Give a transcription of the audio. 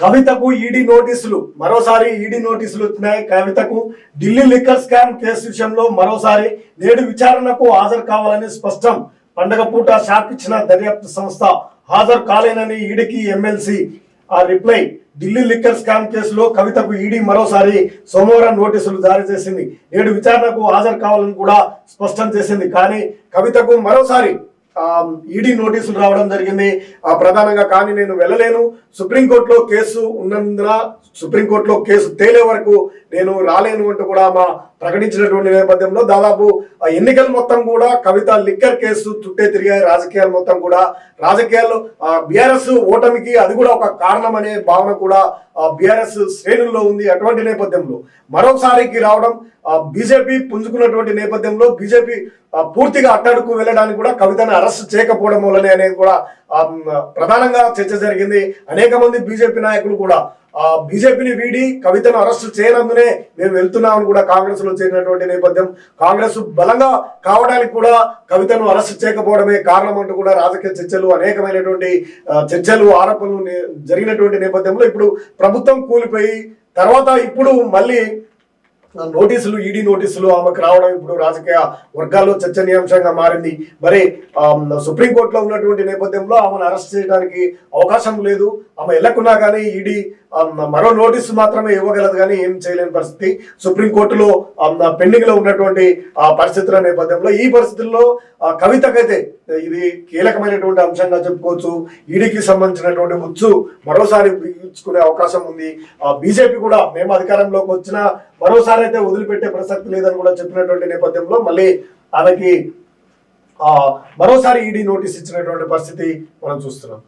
కవితకు ఈడీ నోటీసులు మరోసారి ఈడీ నోటీసులు వచ్చినాయి కవితకు. ఢిల్లీ లిక్కర్ స్కామ్ కేసు విషయంలో మరోసారి నేడు విచారణకు హాజరు కావాలని స్పష్టం. పండగ పూట షాక్ ఇచ్చిన దర్యాప్తు సంస్థ హాజరు కాలేనని ఈడీకి ఎమ్మెల్సీ ఆ రిప్లై. ఢిల్లీ లిక్కర్ స్కామ్ కేసులో కవితకు ఈడీ మరోసారి సోమవారం నోటీసులు జారీ చేసింది. నేడు విచారణకు హాజరు కావాలని కూడా స్పష్టం చేసింది. కానీ కవితకు మరోసారి ఈడీ నోటీసులు రావడం జరిగింది. ఆ, ప్రధానంగా కానీ నేను వెళ్ళలేను. సుప్రీంకోర్టులో కేసు ఉన్నందున సుప్రీంకోర్టులో కేసు తేలే వరకు నేను రాలేను అంటూ కూడా మా ప్రకటించినటువంటి నేపథ్యంలో దాదాపు ఎన్నికలు మొత్తం కూడా కవిత లిక్కర్ కేసు చుట్టే తిరిగాయి. రాజకీయాలు మొత్తం కూడా రాజకీయాల్లో బీఆర్ఎస్ ఓటమికి అది కూడా ఒక కారణం అనే భావన కూడా బీఆర్ఎస్ శ్రేణుల్లో ఉంది అటువంటి నేపథ్యంలో. మరోసారికి రావడం బీజేపీ పుంజుకున్నటువంటి నేపథ్యంలో బీజేపీ పూర్తిగా అట్టడుకు వెళ్ళడానికి కూడా కవితను అరెస్ట్ చేయకపోవడం వల్లనే అనేది కూడా ప్రధానంగా చర్చ జరిగింది. అనేక మంది బీజేపీ నాయకులు కూడా ఆ బీజేపీని వీడి కవితను అరెస్ట్ చేయనందునే మేము వెళ్తున్నామని కూడా కాంగ్రెస్లో చేరినటువంటి నేపథ్యం. కాంగ్రెస్ బలంగా కావడానికి కూడా కవితను అరెస్ట్ చేయకపోవడమే కారణం అంటూ కూడా రాజకీయ చర్చలు అనేకమైనటువంటి చర్చలు ఆరోపణలు జరిగినటువంటి నేపథ్యంలో ఇప్పుడు ప్రభుత్వం కూలిపోయి తర్వాత ఇప్పుడు మళ్ళీ నోటీసులు ఈడీ నోటీసులు ఆమెకు రావడం ఇప్పుడు రాజకీయ వర్గాల్లో చర్చనీయాంశంగా మారింది. మరి సుప్రీంకోర్టులో ఉన్నటువంటి నేపథ్యంలో ఆమెను అరెస్ట్ చేయడానికి అవకాశం లేదు. ఆమె ఎల్లకున్నా కానీ ఈడీ మరో నోటీసు మాత్రమే ఇవ్వగలదు కానీ ఏం చేయలేని పరిస్థితి. సుప్రీంకోర్టులో పెండింగ్లో పెండింగ్లో ఉన్నటువంటి ఆ పరిస్థితుల నేపథ్యంలో ఈ పరిస్థితుల్లో కవితకైతే ఇది కీలకమైనటువంటి అంశంగా చెప్పుకోవచ్చు. ఈడీకి సంబంధించినటువంటి ముచ్చు మరోసారి బిగించుకునే అవకాశం ఉంది. ఆ బీజేపీ కూడా మేము అధికారంలోకి వచ్చినా మరోసారి అయితే వదిలిపెట్టే ప్రసక్తి లేదని కూడా చెప్పినటువంటి నేపథ్యంలో మళ్ళీ ఆమెకి ఆ మరోసారి ఈడీ నోటీస్ ఇచ్చినటువంటి పరిస్థితి మనం చూస్తున్నాం.